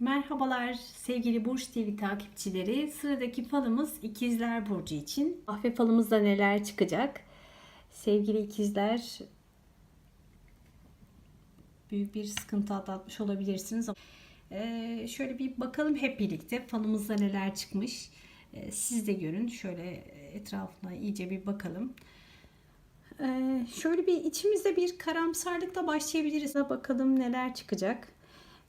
Merhabalar sevgili Burç TV takipçileri. Sıradaki falımız İkizler Burcu için. Kahve falımızda neler çıkacak? Sevgili ikizler büyük bir sıkıntı atlatmış olabilirsiniz. Ee, şöyle bir bakalım hep birlikte falımızda neler çıkmış. Ee, siz de görün. Şöyle etrafına iyice bir bakalım. Ee, şöyle bir içimizde bir karamsarlıkla başlayabiliriz. Bakalım neler çıkacak.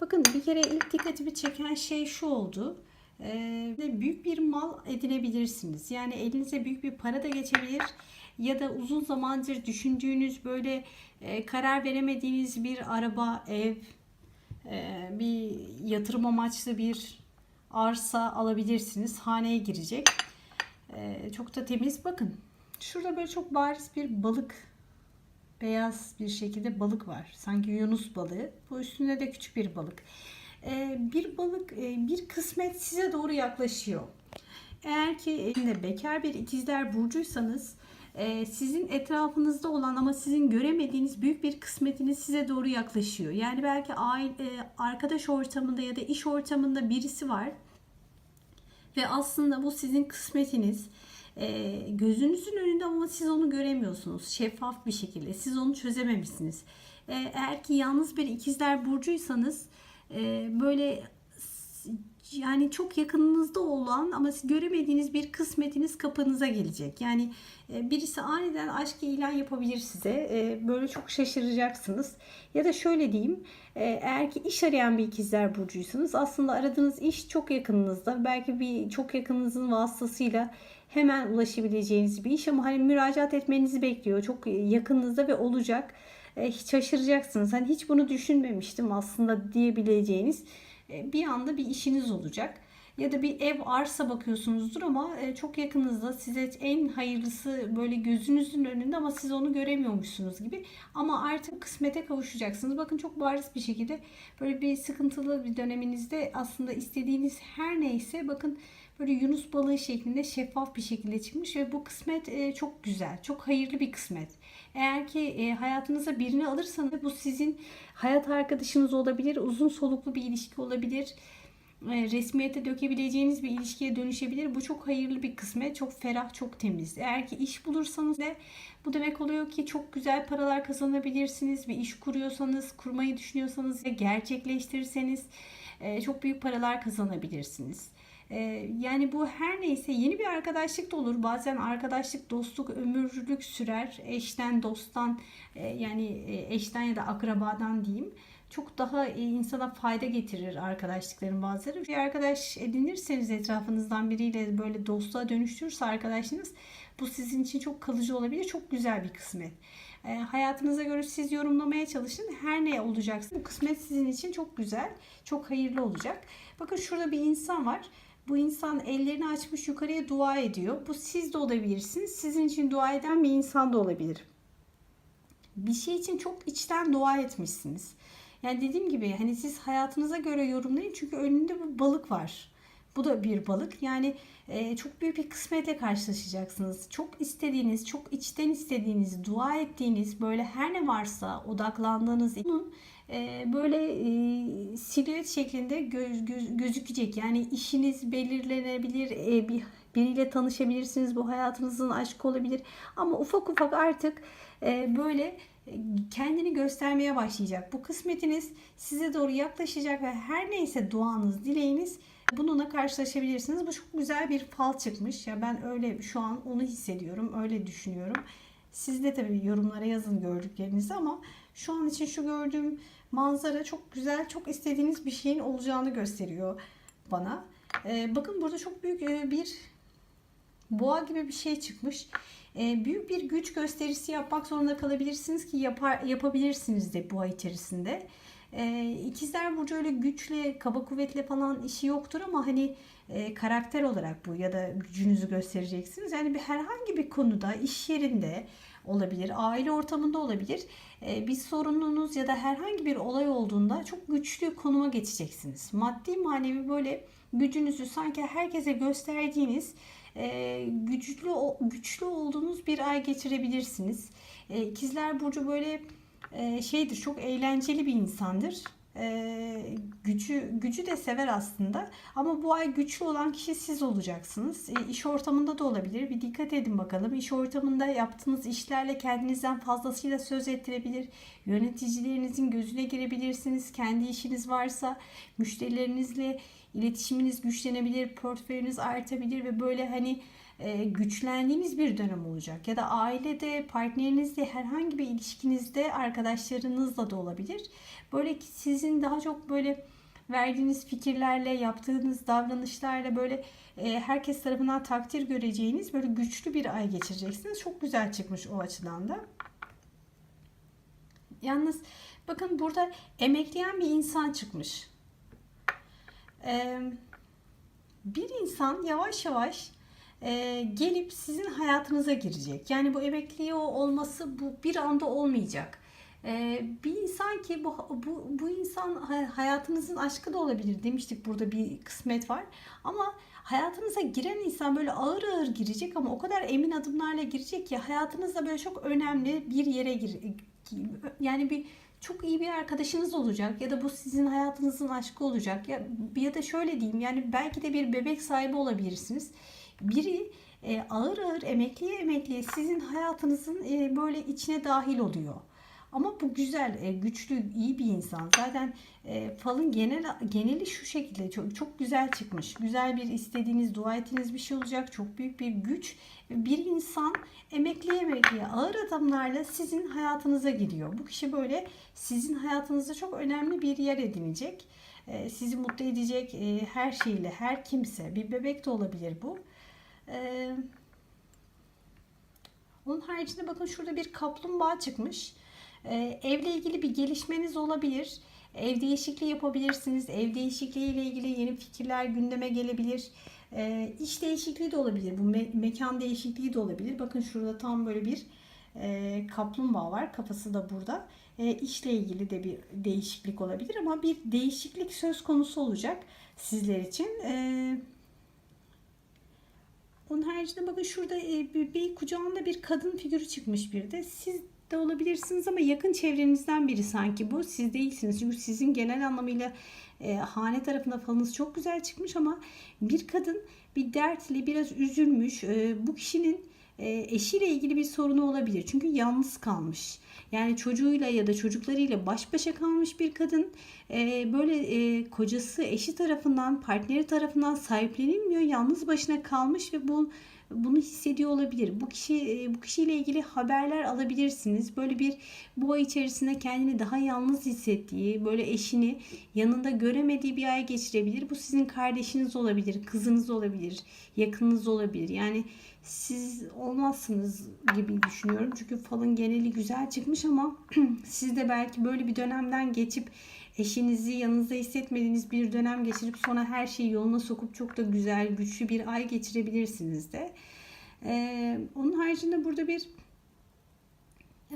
Bakın bir kere ilk dikkatimi çeken şey şu oldu. Ee, büyük bir mal edinebilirsiniz. Yani elinize büyük bir para da geçebilir. Ya da uzun zamandır düşündüğünüz böyle e, karar veremediğiniz bir araba, ev, e, bir yatırım amaçlı bir arsa alabilirsiniz. Haneye girecek. E, çok da temiz. Bakın şurada böyle çok bariz bir balık beyaz bir şekilde balık var. Sanki Yunus balığı. Bu üstünde de küçük bir balık. Ee, bir balık, e, bir kısmet size doğru yaklaşıyor. Eğer ki elinde bekar bir ikizler burcuysanız e, sizin etrafınızda olan ama sizin göremediğiniz büyük bir kısmetiniz size doğru yaklaşıyor. Yani belki aile, arkadaş ortamında ya da iş ortamında birisi var ve aslında bu sizin kısmetiniz e, gözünüzün önünde ama siz onu göremiyorsunuz. Şeffaf bir şekilde. Siz onu çözememişsiniz. E, eğer ki yalnız bir ikizler burcuysanız e, böyle yani çok yakınınızda olan ama göremediğiniz bir kısmetiniz kapınıza gelecek. Yani e, birisi aniden aşk ilan yapabilir size. E, böyle çok şaşıracaksınız. Ya da şöyle diyeyim. Eğer ki iş arayan bir ikizler burcuysanız aslında aradığınız iş çok yakınınızda. Belki bir çok yakınınızın vasıtasıyla hemen ulaşabileceğiniz bir iş ama hani müracaat etmenizi bekliyor. Çok yakınınızda ve olacak. Hiç şaşıracaksınız. Hani hiç bunu düşünmemiştim aslında diyebileceğiniz e, bir anda bir işiniz olacak. Ya da bir ev arsa bakıyorsunuzdur ama e, çok yakınızda size en hayırlısı böyle gözünüzün önünde ama siz onu göremiyormuşsunuz gibi. Ama artık kısmete kavuşacaksınız. Bakın çok bariz bir şekilde böyle bir sıkıntılı bir döneminizde aslında istediğiniz her neyse bakın böyle Yunus balığı şeklinde şeffaf bir şekilde çıkmış ve bu kısmet e, çok güzel, çok hayırlı bir kısmet. Eğer ki e, hayatınıza birini alırsanız bu sizin hayat arkadaşınız olabilir, uzun soluklu bir ilişki olabilir resmiyete dökebileceğiniz bir ilişkiye dönüşebilir. Bu çok hayırlı bir kısmet. Çok ferah, çok temiz. Eğer ki iş bulursanız da bu demek oluyor ki çok güzel paralar kazanabilirsiniz. Bir iş kuruyorsanız, kurmayı düşünüyorsanız ve gerçekleştirirseniz çok büyük paralar kazanabilirsiniz. Ee, yani bu her neyse yeni bir arkadaşlık da olur. Bazen arkadaşlık, dostluk ömürlük sürer. Eşten, dosttan e, yani e, eşten ya da akrabadan diyeyim. Çok daha insana fayda getirir arkadaşlıkların bazıları. Bir arkadaş edinirseniz etrafınızdan biriyle böyle dostluğa dönüştürürse arkadaşınız bu sizin için çok kalıcı olabilir. Çok güzel bir kısmet. E, hayatınıza göre siz yorumlamaya çalışın. Her ne olacaksa bu kısmet sizin için çok güzel, çok hayırlı olacak. Bakın şurada bir insan var. Bu insan ellerini açmış yukarıya dua ediyor. Bu siz de olabilirsiniz. Sizin için dua eden bir insan da olabilir. Bir şey için çok içten dua etmişsiniz. Yani dediğim gibi hani siz hayatınıza göre yorumlayın çünkü önünde bir balık var. Bu da bir balık. Yani e, çok büyük bir kısmetle karşılaşacaksınız. Çok istediğiniz, çok içten istediğiniz, dua ettiğiniz böyle her ne varsa odaklandığınız bunun e, böyle e, silüet şeklinde göz, göz, gözükecek. Yani işiniz belirlenebilir, e, bir biriyle tanışabilirsiniz. Bu hayatınızın aşkı olabilir. Ama ufak ufak artık e, böyle kendini göstermeye başlayacak. Bu kısmetiniz size doğru yaklaşacak ve her neyse duanız, dileğiniz bununla karşılaşabilirsiniz. Bu çok güzel bir fal çıkmış. Ya ben öyle şu an onu hissediyorum. Öyle düşünüyorum. Siz de tabii yorumlara yazın gördüklerinizi ama şu an için şu gördüğüm manzara çok güzel, çok istediğiniz bir şeyin olacağını gösteriyor bana. Ee, bakın burada çok büyük e, bir boğa gibi bir şey çıkmış. Ee, büyük bir güç gösterisi yapmak zorunda kalabilirsiniz ki yapar, yapabilirsiniz de ay içerisinde. Ee, ikizler Burcu öyle güçle, kaba kuvvetle falan işi yoktur ama hani e, karakter olarak bu ya da gücünüzü göstereceksiniz. Yani bir herhangi bir konuda, iş yerinde olabilir, aile ortamında olabilir. E, bir sorununuz ya da herhangi bir olay olduğunda çok güçlü konuma geçeceksiniz. Maddi manevi böyle gücünüzü sanki herkese gösterdiğiniz e, güçlü güçlü olduğunuz bir ay geçirebilirsiniz. E, burcu böyle e, şeydir çok eğlenceli bir insandır. e, gücü gücü de sever aslında. Ama bu ay güçlü olan kişi siz olacaksınız. E, iş ortamında da olabilir. Bir dikkat edin bakalım. İş ortamında yaptığınız işlerle kendinizden fazlasıyla söz ettirebilir. Yöneticilerinizin gözüne girebilirsiniz. Kendi işiniz varsa müşterilerinizle iletişiminiz güçlenebilir, portföyünüz artabilir ve böyle hani e, güçlendiğiniz bir dönem olacak. Ya da ailede, partnerinizle, herhangi bir ilişkinizde arkadaşlarınızla da olabilir. Böyle ki sizin daha çok böyle verdiğiniz fikirlerle, yaptığınız davranışlarla böyle e, herkes tarafından takdir göreceğiniz böyle güçlü bir ay geçireceksiniz. Çok güzel çıkmış o açıdan da. Yalnız bakın burada emekleyen bir insan çıkmış. Bir insan yavaş yavaş e, gelip sizin hayatınıza girecek. Yani bu emekli olması bu bir anda olmayacak. Ee, bir insan ki bu, bu, bu insan hayatınızın aşkı da olabilir demiştik burada bir kısmet var. Ama hayatınıza giren insan böyle ağır ağır girecek ama o kadar emin adımlarla girecek ki hayatınızda böyle çok önemli bir yere gir yani bir çok iyi bir arkadaşınız olacak ya da bu sizin hayatınızın aşkı olacak ya ya da şöyle diyeyim yani belki de bir bebek sahibi olabilirsiniz. Biri e, ağır ağır emekliye emekliye sizin hayatınızın e, böyle içine dahil oluyor. Ama bu güzel, e, güçlü, iyi bir insan. Zaten e, falın genel geneli şu şekilde çok çok güzel çıkmış. Güzel bir istediğiniz, dua ettiğiniz bir şey olacak. Çok büyük bir güç. Bir insan emekli emekliye ağır adımlarla sizin hayatınıza giriyor. Bu kişi böyle sizin hayatınızda çok önemli bir yer edinecek. E, sizi mutlu edecek her şeyle, her kimse. Bir bebek de olabilir bu. Onun haricinde bakın şurada bir kaplumbağa çıkmış. Ee, evle ilgili bir gelişmeniz olabilir. Ev değişikliği yapabilirsiniz. Ev değişikliği ile ilgili yeni fikirler gündeme gelebilir. E, iş değişikliği de olabilir. Bu me- mekan değişikliği de olabilir. Bakın şurada tam böyle bir e, kaplumbağa var. Kafası da burada. E, işle ilgili de bir değişiklik olabilir ama bir değişiklik söz konusu olacak sizler için. E, onun haricinde bakın şurada e, bir kucağında bir kadın figürü çıkmış bir de. Siz de olabilirsiniz ama yakın çevrenizden biri sanki bu. Siz değilsiniz. Çünkü sizin genel anlamıyla e, hane tarafında falınız çok güzel çıkmış ama bir kadın bir dertli, biraz üzülmüş. E, bu kişinin e, eşiyle ilgili bir sorunu olabilir. Çünkü yalnız kalmış. Yani çocuğuyla ya da çocuklarıyla baş başa kalmış bir kadın e, böyle e, kocası eşi tarafından, partneri tarafından sahiplenilmiyor. Yalnız başına kalmış ve bu bunu hissediyor olabilir. Bu kişi e, bu kişiyle ilgili haberler alabilirsiniz. Böyle bir bu ay içerisinde kendini daha yalnız hissettiği, böyle eşini yanında göremediği bir ay geçirebilir. Bu sizin kardeşiniz olabilir, kızınız olabilir, yakınınız olabilir. Yani siz olmazsınız gibi düşünüyorum. Çünkü falın geneli güzel çıkmış ama siz de belki böyle bir dönemden geçip eşinizi yanınızda hissetmediğiniz bir dönem geçirip sonra her şeyi yoluna sokup çok da güzel, güçlü bir ay geçirebilirsiniz de. Ee, onun haricinde burada bir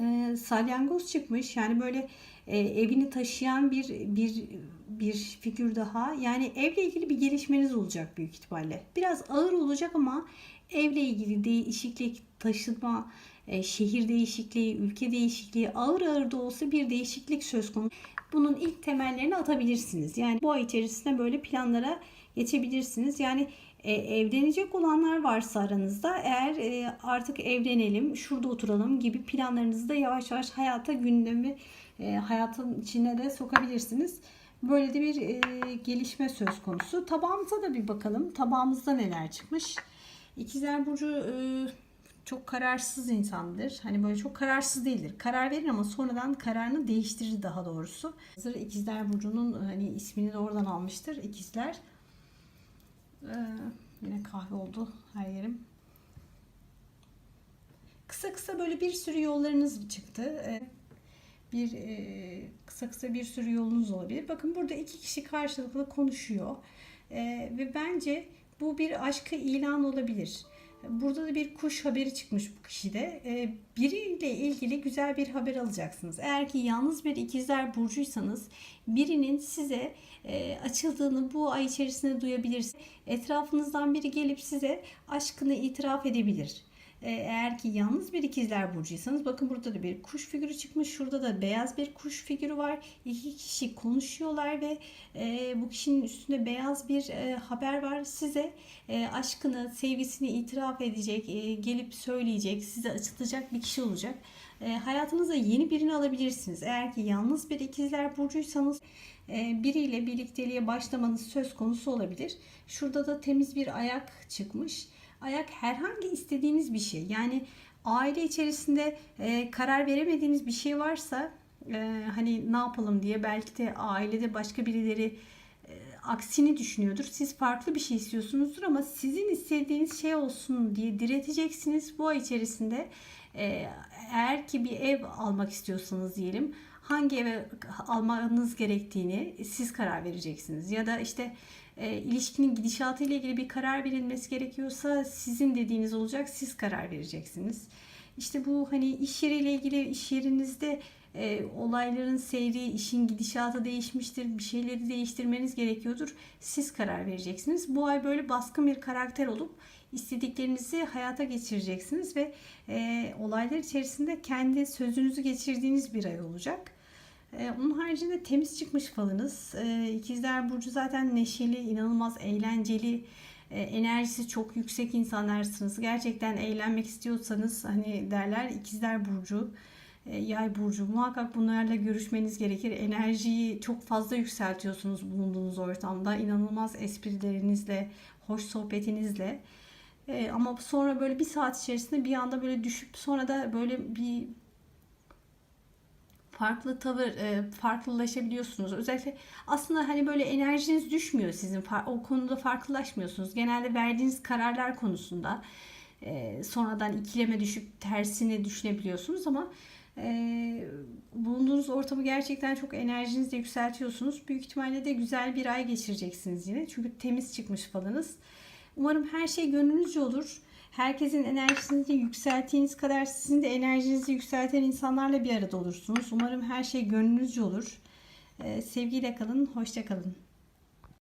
e, salyangoz çıkmış. Yani böyle e, evini taşıyan bir bir bir figür daha. Yani evle ilgili bir gelişmeniz olacak büyük ihtimalle. Biraz ağır olacak ama evle ilgili değişiklik, taşınma, e, şehir değişikliği, ülke değişikliği ağır ağır da olsa bir değişiklik söz konusu. Bunun ilk temellerini atabilirsiniz. Yani bu ay içerisinde böyle planlara geçebilirsiniz. Yani e, evlenecek olanlar varsa aranızda eğer e, artık evlenelim, şurada oturalım gibi planlarınızı da yavaş yavaş hayata gündemi e, hayatın içine de sokabilirsiniz. Böyle de bir e, gelişme söz konusu. Tabağımıza da bir bakalım. Tabağımızda neler çıkmış. İkizler Burcu e, çok kararsız insandır. Hani böyle çok kararsız değildir. Karar verir ama sonradan kararını değiştirir daha doğrusu. Hazır İkizler Burcu'nun hani ismini de oradan almıştır. İkizler. Ee, yine kahve oldu her yerim. Kısa kısa böyle bir sürü yollarınız çıktı. Ee, bir e, kısa kısa bir sürü yolunuz olabilir. Bakın burada iki kişi karşılıklı konuşuyor. Ee, ve bence bu bir aşkı ilan olabilir. Burada da bir kuş haberi çıkmış bu kişide. Ee, biriyle ilgili güzel bir haber alacaksınız. Eğer ki yalnız bir ikizler burcuysanız birinin size e, açıldığını bu ay içerisinde duyabilirsiniz. Etrafınızdan biri gelip size aşkını itiraf edebilir. E, eğer ki yalnız bir ikizler burcuysanız bakın burada da bir kuş figürü çıkmış. Şurada da beyaz bir kuş figürü var. İki kişi konuşuyorlar ve e, bu kişinin üstünde beyaz bir e, haber var. Size e, aşkını, sevgisini itiraf edecek, e, gelip söyleyecek, size açıklayacak bir kişi olacak. E, hayatınıza yeni birini alabilirsiniz. Eğer ki yalnız bir ikizler burcuysanız e, biriyle birlikteliğe başlamanız söz konusu olabilir. Şurada da temiz bir ayak çıkmış. Ayak herhangi istediğiniz bir şey. Yani aile içerisinde e, karar veremediğiniz bir şey varsa e, hani ne yapalım diye belki de ailede başka birileri e, aksini düşünüyordur. Siz farklı bir şey istiyorsunuzdur ama sizin istediğiniz şey olsun diye direteceksiniz. Bu ay içerisinde e, eğer ki bir ev almak istiyorsanız diyelim hangi eve almanız gerektiğini siz karar vereceksiniz. Ya da işte e, ilişkinin gidişatı ile ilgili bir karar verilmesi gerekiyorsa sizin dediğiniz olacak. Siz karar vereceksiniz. İşte bu hani iş yeriyle ilgili iş yerinizde e, olayların seyri, işin gidişatı değişmiştir. Bir şeyleri değiştirmeniz gerekiyordur. Siz karar vereceksiniz. Bu ay böyle baskın bir karakter olup istediklerinizi hayata geçireceksiniz ve e, olaylar içerisinde kendi sözünüzü geçirdiğiniz bir ay olacak. E, onun haricinde temiz çıkmış falınız. E, İkizler Burcu zaten neşeli, inanılmaz eğlenceli, e, enerjisi çok yüksek insanlarsınız. Gerçekten eğlenmek istiyorsanız hani derler İkizler Burcu, e, Yay Burcu muhakkak bunlarla görüşmeniz gerekir. Enerjiyi çok fazla yükseltiyorsunuz bulunduğunuz ortamda. İnanılmaz esprilerinizle, hoş sohbetinizle. E, ama sonra böyle bir saat içerisinde bir anda böyle düşüp sonra da böyle bir farklı tavır, e, farklılaşabiliyorsunuz. Özellikle aslında hani böyle enerjiniz düşmüyor sizin. O konuda farklılaşmıyorsunuz. Genelde verdiğiniz kararlar konusunda e, sonradan ikileme düşüp tersini düşünebiliyorsunuz ama e, bulunduğunuz ortamı gerçekten çok enerjinizle yükseltiyorsunuz. Büyük ihtimalle de güzel bir ay geçireceksiniz yine. Çünkü temiz çıkmış falınız. Umarım her şey gönlünüzce olur. Herkesin enerjisini yükselttiğiniz kadar sizin de enerjinizi yükselten insanlarla bir arada olursunuz. Umarım her şey gönlünüzce olur. Ee, sevgiyle kalın, hoşça kalın.